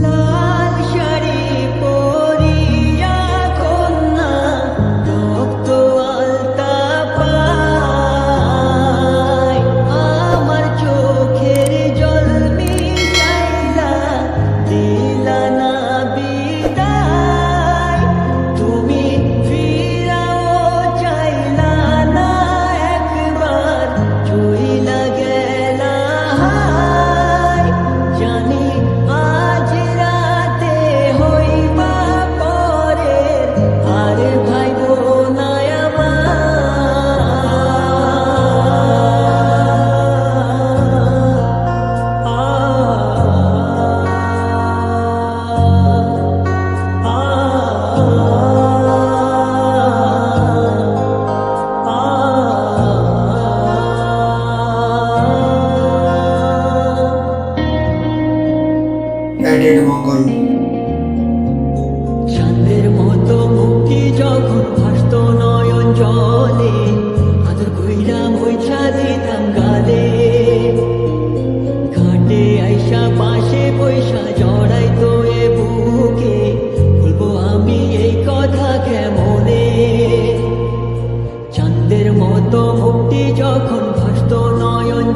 Lord,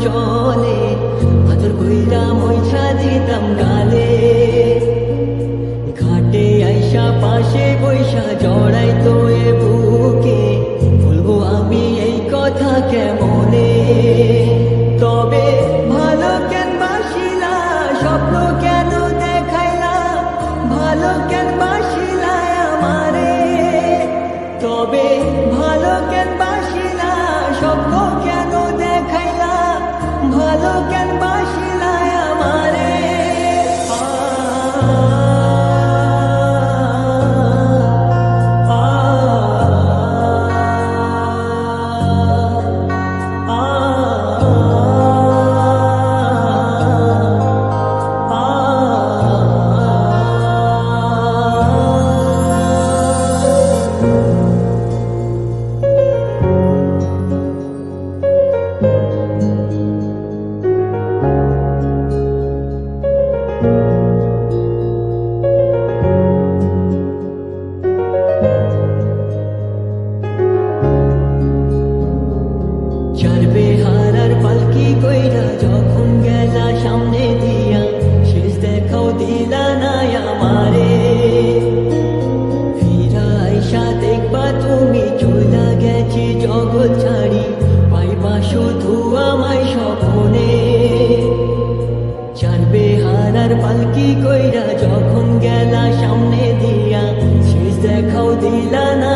চলে হাতর কইরা মইছা দিতাম গালে। ঘাটে আইসা পাশে বৈশা জড়াই তো এ বুকে, বলব আমি এই কথা কেমনে? তবে ভালো কেন বাসিলা, স্বপ্ন কেন দেখাইলা? ভালো কেন Dana.